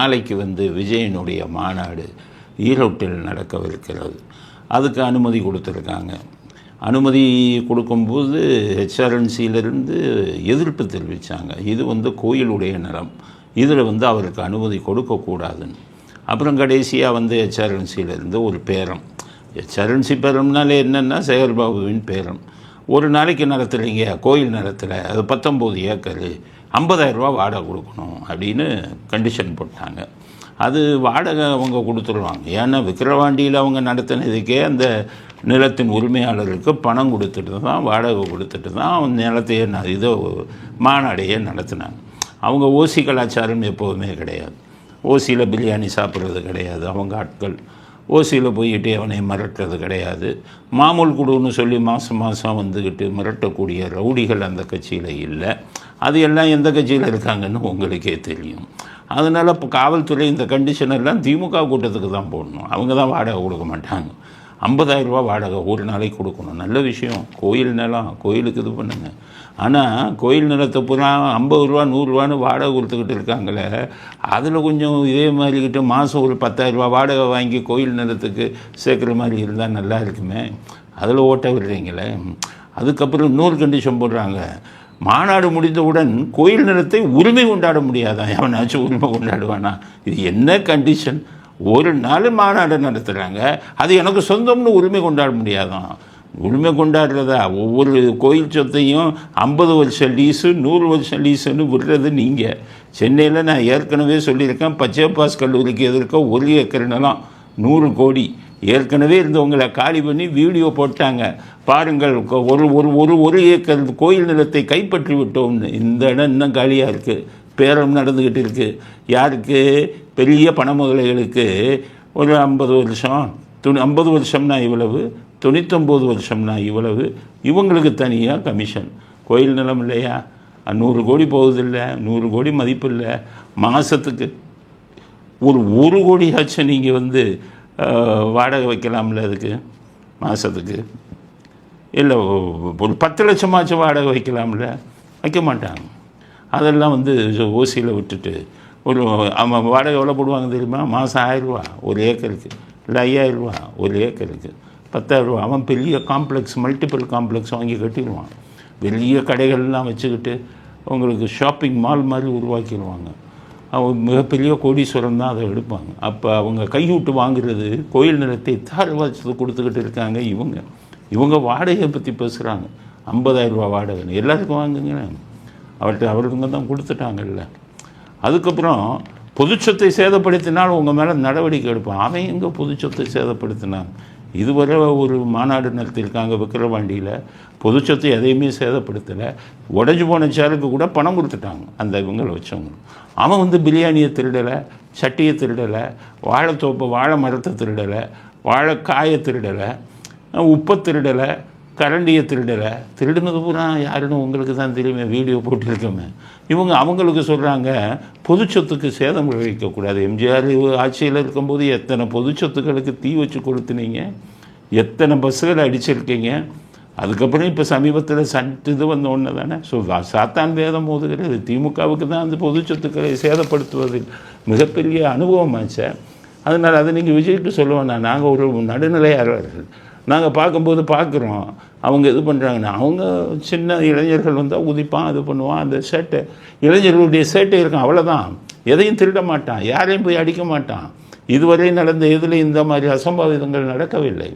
நாளைக்கு வந்து விஜயனுடைய மாநாடு ஈரோட்டில் நடக்கவிருக்கிறது. அதுக்கு அனுமதி கொடுத்துருக்காங்க. அனுமதி கொடுக்கும்போது ஹெச்ஆர்என்சியிலிருந்து எதிர்ப்பு தெரிவித்தாங்க இது வந்து கோயிலுடைய நிலம் இதில் வந்து அவருக்கு அனுமதி கொடுக்கக்கூடாதுன்னு. அப்புறம் கடைசியாக வந்து ஹெச்ஆர்என்சியிலேருந்து ஒரு பேரம். ஹெச்ஆர்என்சி பேரம்னாலே என்னென்னா சேகர்பாபுவின் பேரம். ஒரு நாளைக்கு நடத்துகிறீங்க கோயில் நடத்துகிற அது பத்தொம்போது ஏக்கரு. ஐம்பதாயிரரூபா வாடகை கொடுக்கணும் அப்படின்னு கண்டிஷன் போட்டாங்க. அது வாடகை அவங்க கொடுத்துருவாங்க. ஏன்னா விக்கிரவாண்டியில் அவங்க நடத்தினதுக்கே அந்த நிலத்தின் உரிமையாளருக்கு பணம் கொடுத்துட்டு தான் வாடகை கொடுத்துட்டு தான் அவங்க நிலத்தையே ந- இதோ மாநாடையே நடத்தினாங்க. அவங்க ஓசி கலாச்சாரம் எப்போதுமே கிடையாது. ஓசியில் பிரியாணி சாப்பிட்றது கிடையாது. அவங்க ஆட்கள் ஓசியில் போய்கிட்டு அவனை மிரட்டுறது கிடையாது. மாமூல் குழுன்னு சொல்லி மாதம் மாதம் வந்துக்கிட்டு மிரட்டக்கூடிய ரவுடிகள் அந்த கட்சியில் இல்லை. அது எல்லாம் எந்த கட்சியில் இருக்காங்கன்னு உங்களுக்கே தெரியும். அதனால் இப்போ காவல்துறை இந்த கண்டிஷன் எல்லாம் திமுக கூட்டத்துக்கு தான் போடணும். அவங்க தான் வாடகை கொடுக்க மாட்டாங்க. 50000 ரூபா வாடகை ஒரு நாளைக்கு கொடுக்கணும். நல்ல விஷயம். கோயில் நிலம் கோயிலுக்கு இது பண்ணுங்க. ஆனால் கோயில் நிலத்தை பூரா ஐம்பது ரூபா நூறுரூவான்னு வாடகை கொடுத்துக்கிட்டு இருக்காங்களே அதில் கொஞ்சம் இதே மாதிரிக்கிட்டு மாதம் ஒரு பத்தாயிரரூபா வாடகை வாங்கி கோயில் நிலத்துக்கு சேர்க்குற மாதிரி இருந்தால் நல்லா இருக்குமே. அதில் ஓட்ட விடுறீங்களே. அதுக்கப்புறம் இன்னொரு கண்டிஷன் போடுறாங்க. மாநாடு முடிந்தவுடன் கோயில் நிலத்தை உரிமை கொண்டாட முடியாதான் எவனாச்சும் உரிமை கொண்டாடுவானா? இது என்ன கண்டிஷன் ஒரு நாள் மாநாடு நடத்துகிறாங்க அது எனக்கு சொந்தம்னு உரிமை கொண்டாட முடியாதான் உரிமை கொண்டாடுறதா? ஒவ்வொரு கோயில் சொத்தையும் ஐம்பது வருஷம் லீஸு நூறு வருஷம் லீஸுன்னு விடுறது நீங்கள் சென்னையில் நான் ஏற்கனவே சொல்லியிருக்கேன் பச்சைப்பாஸ் கல்லூரிக்கு எதிர்க்க ஒரு ஏக்கர் நிலம் நூறு கோடி. ஏற்கனவே இருந்தவங்களை காலி பண்ணி வீடியோ போட்டாங்க. பாருங்கள் ஒரு ஒரு ஒரு ஒரு ஏக்கர் கோயில் நிலத்தை கைப்பற்றி விட்டோம்னு. இந்த இடம் இன்னும் காலியாக இருக்குது பேரம் நடந்துக்கிட்டு இருக்குது யாருக்கு? பெரிய பண முதலைகளுக்கு ஒரு ஐம்பது வருஷம் துணி ஐம்பது வருஷம்னா இவ்வளவு தொண்ணூத்தொம்பது வருஷம்னா இவ்வளவு இவங்களுக்கு தனியாக கமிஷன் கோயில் நிலம் இல்லையா? நூறு கோடி போகுதில்ல நூறு கோடி மதிப்பு இல்லை மாதத்துக்கு ஒரு ஒரு கோடியாச்சும் நீங்கள் வந்து வாடகை வைக்கலாம்ல அதுக்கு மாதத்துக்கு இல்லை ஒரு பத்து லட்சமாச்சும் வாடகை வைக்கலாம்ல. வைக்க மாட்டாங்க. அதெல்லாம் வந்து ஓசியில் விட்டுட்டு ஒரு அவன் வாடகை எவ்வளோ போடுவாங்க தெரியுமா? மாதம் ஆயிரரூவா ஒரு ஏக்கருக்கு. இல்லை ஐயாயிரரூவா ஒரு ஏக்கருக்கு. பத்தாயிரரூவா. அவன் பெரிய காம்ப்ளெக்ஸ் மல்டிபிள் காம்ப்ளெக்ஸ் வாங்கி கட்டிடுவான். பெரிய கடைகள்லாம் வச்சுக்கிட்டு உங்களுக்கு ஷாப்பிங் மால் மாதிரி உருவாக்கிடுவாங்க. அவங்க மிகப்பெரிய கோடீஸ்வரன் தான் அதை எடுப்பாங்க. அப்போ அவங்க கையூட்டு வாங்குறது கோயில் நிலத்தை தாழ்வாச்சது கொடுத்துக்கிட்டு இருக்காங்க இவங்க. இவங்க வாடகையை பற்றி பேசுகிறாங்க ஐம்பதாயிரரூபா வாடகைன்னு. எல்லாருக்கும் வாங்குங்க அவர்கிட்ட அவருங்க தான் கொடுத்துட்டாங்கல்ல. அதுக்கப்புறம் பொதுச்சொத்தை சேதப்படுத்தினால் உங்கள் மேலே நடவடிக்கை எடுப்பான் அவன் எங்கே பொதுச்சொத்தை சேதப்படுத்தினான்? இதுவரை ஒரு மாநாடு நடத்தியிருக்காங்க விக்கிரவாண்டியில். பொதுச்சொத்தை எதையுமே சேதப்படுத்தலை. உடஞ்சி போன சேருக்கு கூட பணம் கொடுத்துட்டாங்க. அந்த இவங்களை வச்சவங்க. அவன் வந்து பிரியாணியை திருடலை சட்டியை திருடலை வாழைத்தோப்பு வாழை மரத்தை திருடலை வாழைக்காயை திருடலை உப்பை திருடலை கரண்டியை திருடலை திருடுனது பூரா யாருன்னு உங்களுக்கு தான் தெரியுமே வீடியோ போட்டிருக்கோமே. இவங்க அவங்களுக்கு சொல்கிறாங்க பொது சொத்துக்கு சேதம் விளைவிக்கக்கூடாது எம்ஜிஆர் ஆட்சியில் இருக்கும்போது எத்தனை பொது சொத்துக்களுக்கு தீ வச்சு கொளுத்துனீங்க? எத்தனை பஸ்ஸுகள் அடிச்சிருக்கீங்க? அதுக்கப்புறம் இப்போ சமீபத்தில் சட்டு இது வந்த ஒன்று தானே. ஸோ சாத்தான் வேதம் மோதுகிறது. திமுகவுக்கு தான் அந்த பொது சொத்துக்களை சேதப்படுத்துவதில் மிகப்பெரிய அனுபவமாச்சே. அதனால் அதை நீங்கள் விஜய்க்கு சொல்லுவோம் நாங்கள் ஒரு நடுநிலையாளர்கள் நாங்கள் பார்க்கும்போது பார்க்குறோம். அவங்க இது பண்ணுறாங்கன்னா அவங்க சின்ன இளைஞர்கள் வந்தால் உதிப்பான் இது பண்ணுவான் அந்த சேட்டை இளைஞர்களுடைய சேட்டை இருக்கும் அவ்வளோதான் எதையும் திருட மாட்டான் யாரையும் போய் அடிக்க மாட்டான். இதுவரை நடந்த இதில் இந்த மாதிரி அசம்பாவிதங்கள் நடக்கவில்லை.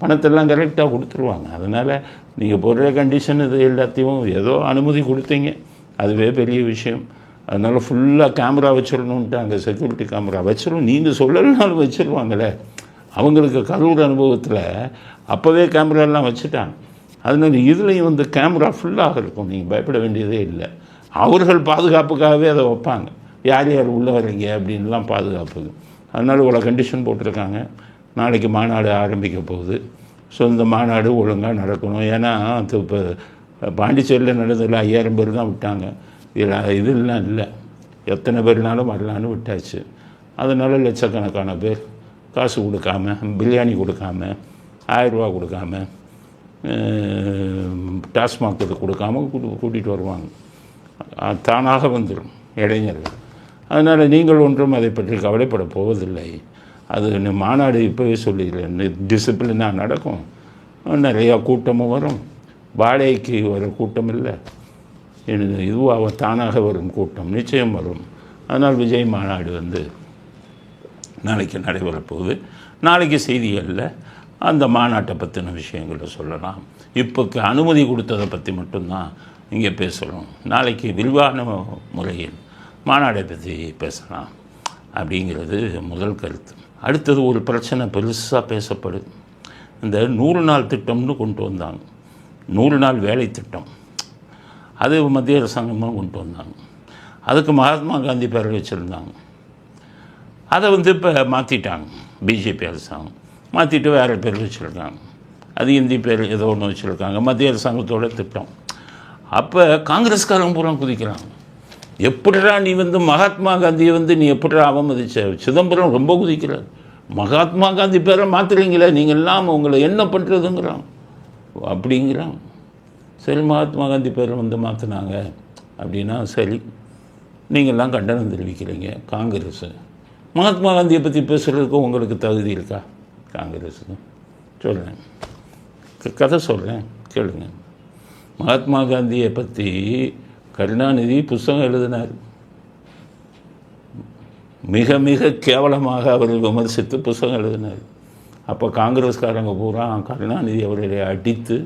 பணத்தெல்லாம் கரெக்டாக கொடுத்துருவாங்க. அதனால் நீங்கள் போடுற கண்டிஷன் இது எல்லாத்தையும் ஏதோ அனுமதி கொடுத்தீங்க. அதுவே பெரிய விஷயம். அதனால் ஃபுல்லாக கேமரா வச்சிடணுன்ட்டாங்க செக்யூரிட்டி கேமரா வச்சிரும் நீங்கள் சொல்லலைனாலும் வச்சிருவாங்களே. அவங்களுக்கு கரூர் அனுபவத்தில் அப்போவே கேமராலாம் வச்சுட்டாங்க. அதனால் இதுலேயும் வந்து கேமரா ஃபுல்லாக இருக்கும். நீங்கள் பயப்பட வேண்டியதே இல்லை. அவர்கள் பாதுகாப்புக்காகவே அதை வைப்பாங்க. யார் யார் உள்ளே வரீங்க அப்படின்லாம் பாதுகாப்புக்கு அதனால் இவ்வளோ கண்டிஷன் போட்டிருக்காங்க. நாளைக்கு மாநாடு ஆரம்பிக்க போகுது. ஸோ இந்த மாநாடு ஒழுங்காக நடக்கணும். ஏன்னா அது இப்போ பாண்டிச்சேரியில் நடந்ததில் ஐயாயிரம் பேர் தான் விட்டாங்க. இதில் இதெல்லாம் இல்லை. எத்தனை பேர்னாலும் வரலான்னு விட்டாச்சு. அதனால் லட்சக்கணக்கான பேர் காசு கொடுக்காம பிரியாணி கொடுக்காம ஆயிரரூபா கொடுக்காம டாஸ்மாக் இது கொடுக்காம கூட்டிகிட்டு வருவாங்க. தானாக வந்துடும் இளைஞர்கள். அதனால் நீங்கள் ஒன்றும் அதை பற்றி கவலைப்பட போவதில்லை. அது மாநாடு இப்போவே சொல்லிடுறேன் டிசிப்ளினாக நடக்கும். நிறையா கூட்டமும் வரும். வாடகைக்கு வர கூட்டம் இல்லை. இதுவாக தானாக வரும் கூட்டம் நிச்சயம் வரும். அதனால் விஜய் மாநாடு வந்து நாளைக்கு நடைபெறப்போகுது நாளைக்கு செய்திகளில் அந்த மாநாட்டை பற்றின விஷயங்களை சொல்லலாம். இப்போக்கு அனுமதி கொடுத்ததை பற்றி மட்டும்தான் இங்கே பேசணும். நாளைக்கு விரிவான முறையில் மாநாடை பற்றி பேசலாம். அப்படிங்கிறது முதல் கருத்து. அடுத்தது ஒரு பிரச்சனை பெருசாக பேசப்படுது இந்த நூறு நாள் திட்டம்னு கொண்டு வந்தாங்க. நூறு நாள் வேலை திட்டம். அது மத்திய அரசாங்கமாக கொண்டு வந்தாங்க. அதுக்கு மகாத்மா காந்தி பேர் வச்சுருந்தாங்க. அதை வந்து இப்போ மாற்றிட்டாங்க பிஜேபி அரசாங்கம். மாற்றிட்டு வேறு பேர் வச்சுருக்காங்க. அது இந்தி பேர் ஏதோ ஒன்று வச்சுருக்காங்க. மத்திய அரசாங்கத்தோட திட்டம். அப்போ காங்கிரஸ்காரங்க பூரா குதிக்கிறாங்க. எப்படிடா நீ வந்து மகாத்மா காந்தியை வந்து நீ எப்படிடா அவமதிச்ச? சிதம்பரம் ரொம்ப குதிக்கிறார். மகாத்மா காந்தி பேரை மாற்றுறீங்களே நீங்கள் எல்லாம் உங்களை என்ன பண்ணுறதுங்கிறான் அப்படிங்கிறான் சரி மகாத்மா காந்தி பேரை வந்து மாற்றினாங்க அப்படின்னா சரி. நீங்கள்லாம் கண்டனம் தெரிவிக்கிறீங்க காங்கிரஸு. மகாத்மா காந்தியை பற்றி பேசுகிறதுக்கு உங்களுக்கு தகுதி இருக்கா? காங்கிரஸுக்கு. சொல்கிறேன் கதை சொல்கிறேன் கேளுங்க. மகாத்மா காந்தியை பற்றி கருணாநிதி புஸ்தகம் எழுதினார். மிக மிக கேவலமாக அவர் விமர்சித்து புஸ்தகம் எழுதினார். அப்போ காங்கிரஸ்காரங்க பூரா கருணாநிதி அவர்களை அடித்து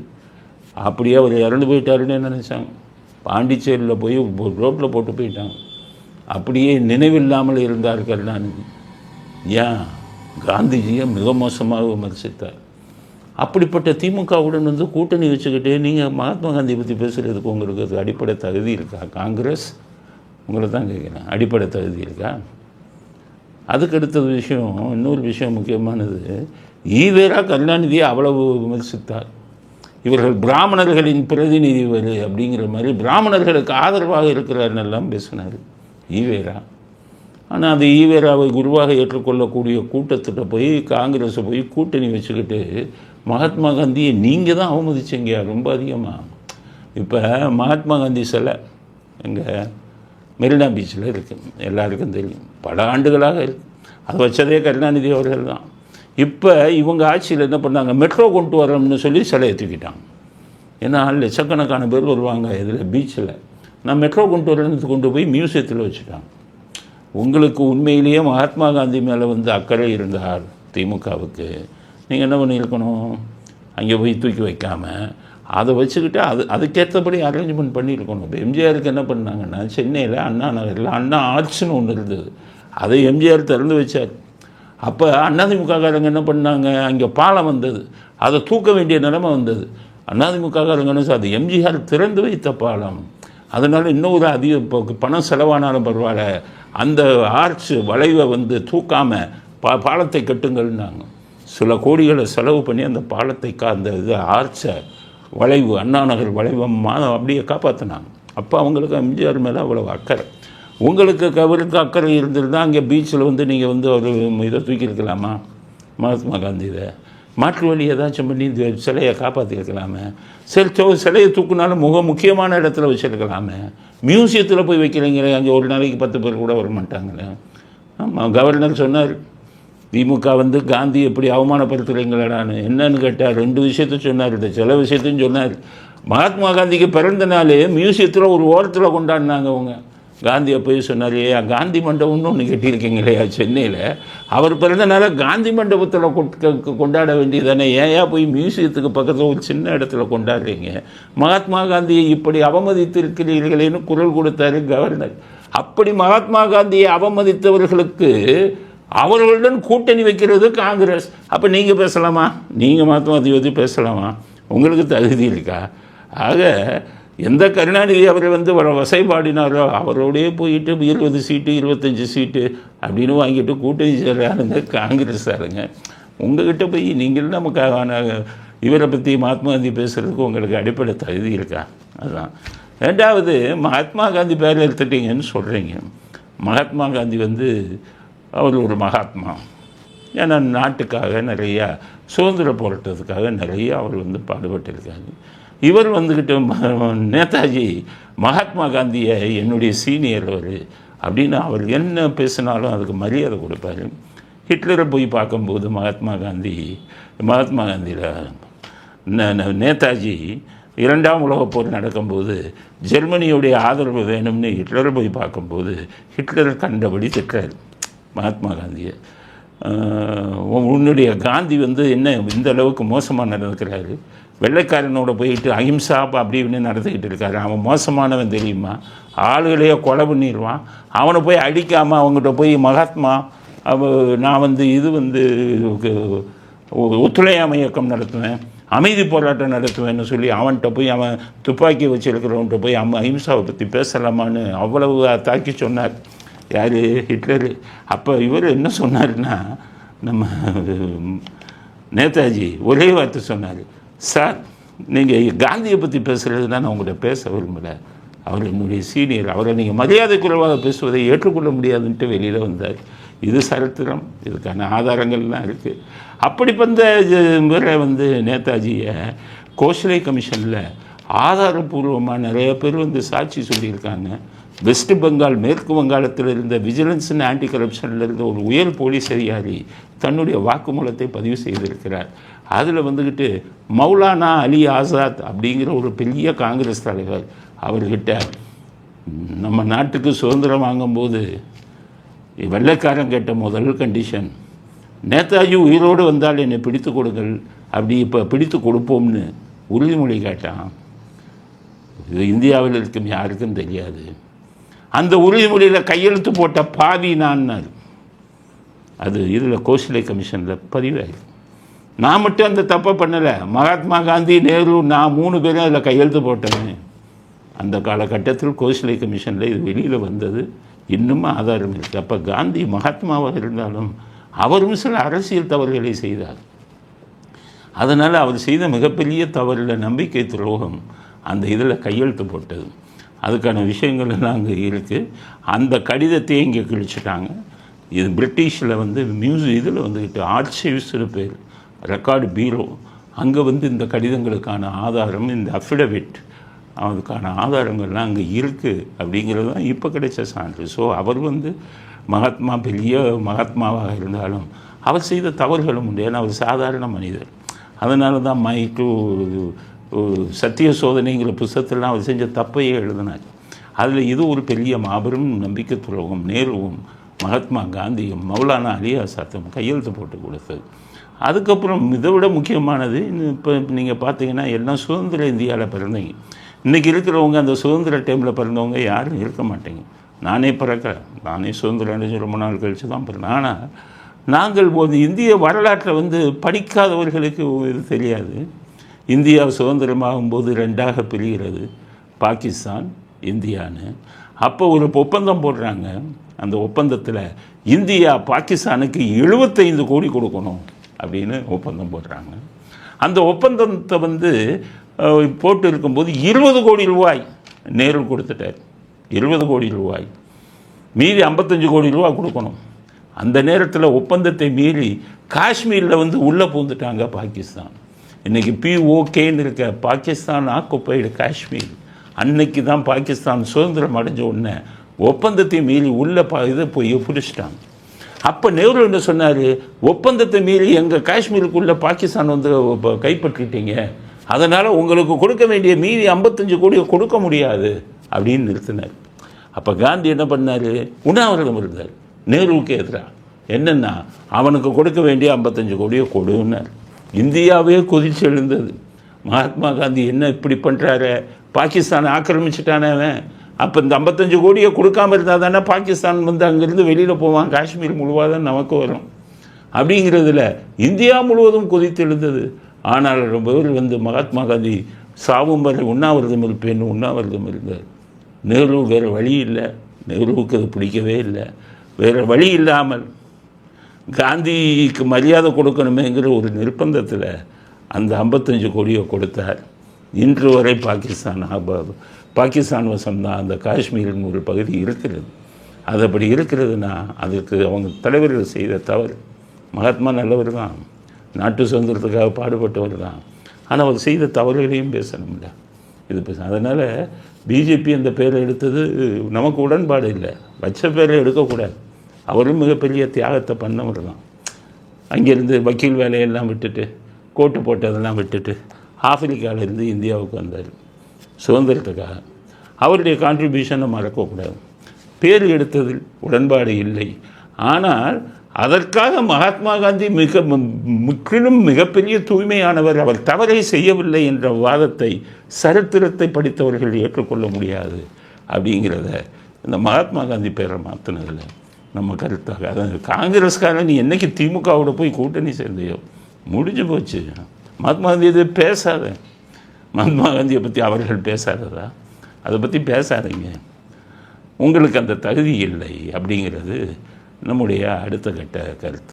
அப்படியே அவர் இறந்து போயிட்டாருன்னு நினச்சாங்க? பாண்டிச்சேரியில் போய் ரோட்டில் போட்டு போயிட்டாங்க. அப்படியே நினைவில்லாமல் இருந்தார் கருணாநிதி ஏன்? காந்திஜியை மிக மோசமாக விமர்சித்தார். அப்படிப்பட்ட திமுகவுடன் வந்து கூட்டணி வச்சுக்கிட்டே நீங்கள் மகாத்மா காந்தியை பற்றி பேசுகிறதுக்கு உங்களுக்கு அது அடிப்படை தகுதி இருக்கா? காங்கிரஸ்? உங்களை தான் கேட்குறேன் அடிப்படை தகுதி இருக்கா? அதுக்கு அடுத்தது விஷயம் இன்னொரு விஷயம் முக்கியமானது ஈவேரா கருணாநிதியை அவ்வளவு விமர்சித்தார். இவர்கள் பிராமணர்களின் பிரதிநிதி வரு அப்படிங்கிற மாதிரி பிராமணர்களுக்கு ஆதரவாக இருக்கிறார்னெல்லாம் பேசினார். ஈவேரா. ஆனால் அந்த ஈவேராவை குருவாக ஏற்றுக்கொள்ளக்கூடிய கூட்டத்திட்ட போய் காங்கிரஸை போய் கூட்டணி வச்சுக்கிட்டு மகாத்மா காந்தியை நீங்கள் தான் அவமதிச்சிங்க ரொம்ப அதிகமாக இப்போ மகாத்மா காந்தி சிலை எங்கள் மெரினா பீச்சில் இருக்குது எல்லாருக்கும் தெரியும். பல ஆண்டுகளாக இருக்கு. அதை வச்சதே கருணாநிதி அவர்கள் தான். இப்போ இவங்க ஆட்சியில் என்ன பண்ணாங்க? மெட்ரோ கொண்டு வரோம்னு சொல்லி சிலையை தூக்கிட்டாங்க. ஏன்னா லட்சக்கணக்கான பேர் வருவாங்க இதில் பீச்சில். நான் மெட்ரோ குண்டூர்லேருந்து கொண்டு போய் மியூசியத்தில் வச்சுட்டாங்க. உங்களுக்கு உண்மையிலேயே மகாத்மா காந்தி மேலே வந்து அக்கறை இருந்தார் திமுகவுக்கு. நீங்கள் என்ன பண்ணியிருக்கணும் அங்கே போய் தூக்கி வைக்காமல் அதை வச்சுக்கிட்டு அது அதுக்கேற்றபடி அரேஞ்ச்மெண்ட் பண்ணியிருக்கணும் இப்போ எம்ஜிஆருக்கு என்ன பண்ணாங்கன்னா சென்னையில் அண்ணா நகரில் அண்ணா ஆர்ட்ஸ்னு ஒன்று இருந்தது. அதை எம்ஜிஆர் திறந்து வச்சார். அப்போ அதிமுககாரங்க என்ன பண்ணாங்க? அங்கே பாலம் வந்தது. அதை தூக்க வேண்டிய நிலைமை வந்தது. அதிமுககாரங்க என்ன சார் அது எம்ஜிஆர் திறந்து வைத்த பாலம். அதனால் இன்னும் ஒரு அதிக இப்போ பணம் செலவானாலும் பரவாயில்ல. அந்த ஆர்ச் வளைவை வந்து தூக்காமல் பா பாலத்தை கட்டுங்கள்னாங்க. சில கோடிகளை செலவு பண்ணி அந்த பாலத்தை கா அந்த இது ஆர்ச்சை வளைவு அண்ணாநகர் நகர் மா அப்படியே காப்பாற்றினாங்க அப்போ அவங்களுக்கு எம்ஜிஆர் மேலே அவ்வளோ அக்கறை. உங்களுக்கு அவருக்கு அக்கறை இருந்திருந்தால் அங்கே பீச்சில் வந்து நீங்கள் வந்து ஒரு இதை தூக்கியிருக்கலாமா? மகாத்மா காந்தி இதை மாற்று வழி ஏதாச்சும் பண்ணி இந்த சிலையை காப்பாற்றிருக்கலாமே சரி சோ சிலையை தூக்குனாலும் முக முக்கியமான இடத்துல வச்சிருக்கலாமே. மியூசியத்தில் போய் வைக்கிறீங்களே அங்கே ஒரு நாளைக்கு பத்து பேர் கூட வர மாட்டாங்களே ஆமாம் கவர்னர் சொன்னார் திமுக வந்து காந்தி எப்படி அவமானப்படுத்துகிறீங்களடான்னு என்னன்னு கேட்டார் ரெண்டு விஷயத்தையும் சொன்னார். இந்த சில விஷயத்தையும் சொன்னார். மகாத்மா காந்திக்கு பிறந்த நாளே மியூசியத்தில் ஒரு ஓரத்தில் கொண்டாடினாங்க அவங்க. காந்தியை போய் சொன்னார் ஏ காந்தி மண்டபம்னு ஒன்று கட்டியிருக்கீங்களே சென்னையில். அவர் பிறந்த காந்தி மண்டபத்தில் கொட்- கொண்டாட வேண்டியதானே ஏயா போய் மியூசியத்துக்கு பக்கத்தில் ஒரு சின்ன இடத்துல கொண்டாடுறீங்க? மகாத்மா காந்தியை இப்படி அவமதித்து இருக்கிறீர்களேன்னு குரல் கொடுத்தாரு கவர்னர். அப்படி மகாத்மா காந்தியை அவமதித்தவர்களுக்கு அவர்களுடன் கூட்டணி வைக்கிறது காங்கிரஸ். அப்போ நீங்கள் பேசலாமா? நீங்கள் மகாத்மா காந்தி பற்றி பேசலாமா? உங்களுக்கு தகுதி இருக்கா? ஆக எந்த கருணாநிதி அவர் வந்து வர வசைபாடினாரோ அவரோடயே போயிட்டு இருபது சீட்டு இருபத்தஞ்சி சீட்டு அப்படின்னு வாங்கிட்டு கூட்டணி சேர்றாருங்க காங்கிரஸாருங்க உங்ககிட்ட போய் நீங்கள் நமக்கான இவரை பற்றி மகாத்மா காந்தி பேசுகிறதுக்கு உங்களுக்கு அடிப்படை தகுதி இருக்கா? அதுதான் ரெண்டாவது மகாத்மா காந்தி பேரில் எடுத்துட்டீங்கன்னு சொல்கிறீங்க மகாத்மா காந்தி வந்து அவர் ஒரு மகாத்மா. ஏன்னா நாட்டுக்காக நிறையா சுதந்திர போராட்டத்துக்காக நிறைய அவர் வந்து பாடுபட்டிருக்காரு. இவர் வந்துக்கிட்டு ம- நேதாஜி மகாத்மா காந்தியை என்னுடைய சீனியர் அவர் அப்படின்னு அவர் என்ன பேசினாலும் அதுக்கு மரியாதை கொடுப்பாரு. ஹிட்லரை போய் பார்க்கும்போது மகாத்மா காந்தி மகாத்மா காந்தியில் நேதாஜி இரண்டாம் உலகப் போர் நடக்கும்போது ஜெர்மனியுடைய ஆதரவு வேணும்னு ஹிட்லரை போய் பார்க்கும்போது ஹிட்லர் கண்டபடி திட்டார் மகாத்மா காந்தியை. உன்னுடைய காந்தி வந்து என்ன இந்த அளவுக்கு மோசமாக நடந்துக்கிறாரு? வெள்ளைக்காரனோட போயிட்டு அஹிம்சா அப்படி இப்படின்னு நடந்துக்கிட்டு இருக்காரு. அவன் மோசமானவன் தெரியுமா? ஆளுகளையோ கொலை பண்ணிடுவான் அவனை போய் அடிக்காமல் அவங்ககிட்ட போய் மகாத்மா அவ நான் வந்து இது வந்து ஒத்துழையாமை இயக்கம் நடத்துவேன் அமைதி போராட்டம் நடத்துவேன்னு சொல்லி அவன்கிட்ட போய் அவன் துப்பாக்கி வச்சுருக்கிறவன்கிட்ட போய் அவன் அஹிம்சாவை பற்றி பேசலாமான்னு அவ்வளவு தாக்கி சொன்னார். யார்? ஹிட்லரு. அப்போ இவர் என்ன சொன்னார்னா நம்ம நேதாஜி ஒரே வார்த்தை சொன்னார். சார் நீங்கள் காந்தியை பற்றி பேசுகிறது நான் உங்கள்கிட்ட பேச விரும்பலை. அவர் என்னுடைய சீனியர் அவரை நீங்கள் மரியாதை குறைவாக பேசுவதை ஏற்றுக்கொள்ள முடியாதுன்ட்டு வெளியில் வந்தார். இது சரித்திரம். இதுக்கான ஆதாரங்கள்லாம் இருக்குது அப்படி வந்த முறை வந்து நேதாஜியை கோஷலை கமிஷனில் ஆதாரபூர்வமாக நிறைய பேர் வந்து சாட்சி சொல்லியிருக்காங்க. வெஸ்ட் பெங்கால் மேற்கு வங்காளத்தில் இருந்த விஜிலன்ஸ் அண்ட் ஆன்டி கரப்ஷனில் இருந்த ஒரு உயர் போலீஸ் அதிகாரி தன்னுடைய வாக்குமூலத்தை பதிவு செய்திருக்கிறார். அதில் வந்துக்கிட்டு மௌலானா அலி ஆசாத் அப்படிங்கிற ஒரு பெரிய காங்கிரஸ் தலைவர் அவர்கிட்ட நம்ம நாட்டுக்கு சுதந்திரம் வாங்கும்போது வெள்ளைக்காரன் கேட்ட முதல் கண்டிஷன் நேதாஜி உயிரோடு வந்தால் என்னை பிடித்து கொடுங்கள் அப்படி இப்போ பிடித்து கொடுப்போம்னு உறுதிமொழி கேட்டான். இது இந்தியாவில் இருக்கும் யாருக்கும் தெரியாது. அந்த உறுதிமொழியில் கையெழுத்து போட்ட பாவி நான்னாரு அது. இதில் கோஷிலை கமிஷனில் பதிவாயிருக்கு நான் மட்டும் அந்த தப்பை பண்ணலை. மகாத்மா காந்தி நேரு நான் மூணு பேரும் அதில் கையெழுத்து போட்டேன். அந்த காலகட்டத்தில் கோஷிலை கமிஷனில் இது வெளியில் வந்தது. இன்னும் ஆதாரம் இருக்குது அப்போ காந்தி மகாத்மாவாக இருந்தாலும் அவரும் சில அரசியல் தவறுகளை செய்தார். அதனால் அவர் செய்த மிகப்பெரிய தவறில் நம்பிக்கை துரோகம் அந்த இதில் கையெழுத்து போட்டது. அதுக்கான விஷயங்கள் எல்லாம் அங்கே இருக்குது அந்த கடிதத்தையே இங்கே கிழிச்சிட்டாங்க. இது பிரிட்டிஷில் வந்து மியூசியம் இதில் வந்துக்கிட்டு ஆர்ச்சிவ்ஸ்னு பேர் ரெக்கார்டு பீரோ. அங்கே வந்து இந்த கடிதங்களுக்கான ஆதாரம் இந்த அஃபிடவிட் அதுக்கான ஆதாரங்கள்லாம் அங்கே இருக்குது அப்படிங்கிறது தான் இப்போ கிடைச்ச சான்று. ஸோ அவர் வந்து மகாத்மா பெரிய மகாத்மாவாக இருந்தாலும் அவர் செய்த தவறுகளும் உண்டு. ஏன்னா அவர் சாதாரண மனிதர். அதனால தான் மை டு சத்திய சோதனைங்கிற புஸ்தகத்திலாம் அவர் செஞ்ச தப்பையே எழுதினார். அதில் இது ஒரு பெரிய மாபெரும் நம்பிக்கை துறவும் நேருவும் மகாத்மா காந்தியும் மௌலானா அலி ஆசாத்தும் கையெழுத்து போட்டு கொடுத்தது. அதுக்கப்புறம் இதை விட முக்கியமானது இப்போ நீங்கள் பார்த்தீங்கன்னா எல்லாம் சுதந்திர இந்தியாவில் பிறந்தீங்க இன்றைக்கி இருக்கிறவங்க அந்த சுதந்திர டைமில் பிறந்தவங்க யாரும் இருக்க மாட்டேங்க. நானே பிறக்கிறேன் நானே சுதந்திரம் அடைஞ்சு ரொம்ப நாள் கழித்து தான் பிறந்தேன். ஆனால் நாங்கள் போது இந்திய வரலாற்றை வந்து படிக்காதவர்களுக்கு இது தெரியாது. இந்தியா சுதந்திரமாகும் போது ரெண்டாக பிரிகிறது. பாகிஸ்தான் இந்தியான்னு. அப்போ ஒரு ஒப்பந்தம் போடுறாங்க. அந்த ஒப்பந்தத்தில் இந்தியா பாகிஸ்தானுக்கு எழுபத்தைந்து கோடி கொடுக்கணும் அப்படின்னு ஒப்பந்தம் போடுறாங்க. அந்த ஒப்பந்தத்தை வந்து போட்டு இருக்கும்போது இருபது கோடி ரூபாய் நேரு கொடுத்துட்டார். இருபது கோடி ரூபாய். மீதி ஐம்பத்தஞ்சு கோடி ரூபா கொடுக்கணும். அந்த நேரத்தில் ஒப்பந்தத்தை மீறி காஷ்மீரில் வந்து உள்ளே பூந்துட்டாங்க பாகிஸ்தான். இன்றைக்கி பிஓகேன்னு இருக்க பாகிஸ்தான் ஆக்குப்பைடு காஷ்மீர். அன்னைக்கு தான் பாகிஸ்தான் சுதந்திரம் அடைஞ்ச உடனே ஒப்பந்தத்தை மீறி உள்ளே பா இதை போய் பிடிச்சிட்டாங்க. அப்போ நேரு என்ன சொன்னார்? ஒப்பந்தத்தை மீறி எங்கள் காஷ்மீருக்குள்ளே பாகிஸ்தான் வந்து இப்போ கைப்பற்றிட்டீங்க. அதனால் உங்களுக்கு கொடுக்க வேண்டிய மீதி ஐம்பத்தஞ்சு கோடியை கொடுக்க முடியாது அப்படின்னு நிறுத்தினார். அப்போ காந்தி என்ன பண்ணார்? உண்ணாவிரதம் இருந்தார். நேருவுக்கு எதிராக என்னென்னா அவனுக்கு கொடுக்க வேண்டிய ஐம்பத்தஞ்சு கோடியை கொடுன்னார். இந்தியாவே கொதிச்சு எழுந்தது மகாத்மா காந்தி என்ன இப்படி பண்ணுறாரு பாகிஸ்தான் ஆக்கிரமிச்சிட்டானே அவன். அப்போ இந்த ஐம்பத்தஞ்சு கோடியை கொடுக்காம இருந்தால் தானே பாகிஸ்தான் வந்து அங்கேருந்து வெளியில் போவான். காஷ்மீர் முழுவதும் நமக்கு வரும். அப்படிங்கிறதுல இந்தியா முழுவதும் கொதித்து எழுந்தது ஆனால் ரொம்ப பேர் வந்து மகாத்மா காந்தி சாவும் வரை உண்ணாவிரதம் இருப்பேன்னு உண்ணாவிரதம் இருந்தார். நேரு வேறு வழி இல்லை. நேருவுக்கு அது பிடிக்கவே இல்லை. வேறு வழி இல்லாமல் காந்திக்கு மரியாதை கொடுக்கணுமேங்கிற ஒரு நிர்பந்தத்தில் அந்த ஐம்பத்தஞ்சு கோடியை கொடுத்தார். இன்று வரை பாகிஸ்தான் ஆப- பாகிஸ்தான் வசம்தான் அந்த காஷ்மீரின் ஒரு பகுதி இருக்கிறது. அது அப்படி இருக்கிறதுனா அதுக்கு அவங்க தலைவர்கள் செய்த தவறு. மகாத்மா நல்லவர் தான். நாட்டு சுதந்திரத்துக்காக பாடுபட்டவர் தான். ஆனால் அவர் செய்த தவறுகளையும் பேசணும்ல. இது இப்போ அதனால் பிஜேபி அந்த பேரை எடுத்தது நமக்கு உடன்பாடு இல்லை. வச்ச பேரை எடுக்கக்கூடாது. அவரும் மிகப்பெரிய தியாகத்தை பண்ணவர் தான். அங்கேருந்து வக்கீல் வேலையெல்லாம் விட்டுட்டு கோட்டு போட்டதெல்லாம் விட்டுட்டு ஆப்பிரிக்காவிலேருந்து இந்தியாவுக்கு வந்தார். சுதந்திரத்துக்காக. அவருடைய கான்ட்ரிபியூஷனை மறக்கக்கூடாது. பேர் எடுத்ததில் உடன்பாடு இல்லை. ஆனால் அதற்காக மகாத்மா காந்தி மிக மு- முற்றிலும் மிகப்பெரிய தூய்மையானவர். அவர் தவறை செய்யவில்லை என்ற வாதத்தை சரித்திரத்தை படித்தவர்கள் ஏற்றுக்கொள்ள முடியாது. அப்படிங்கிறத இந்த மகாத்மா காந்தி பேரை மாற்றினதில்லை நம்ம கருத்தாக. அதாவது காங்கிரஸ்காரன் நீ என்னைக்கு திமுகவோட போய் கூட்டணி சேர்ந்தியோ? முடிஞ்சு போச்சு. மகாத்மா காந்தி இது பேசாத. மகாத்மா காந்தியை பற்றி அவர்கள் பேசாததா? அதை பற்றி பேசாதீங்க. உங்களுக்கு அந்த தகுதி இல்லை அப்படிங்கிறது நம்முடைய அடுத்த கட்ட கருத்து.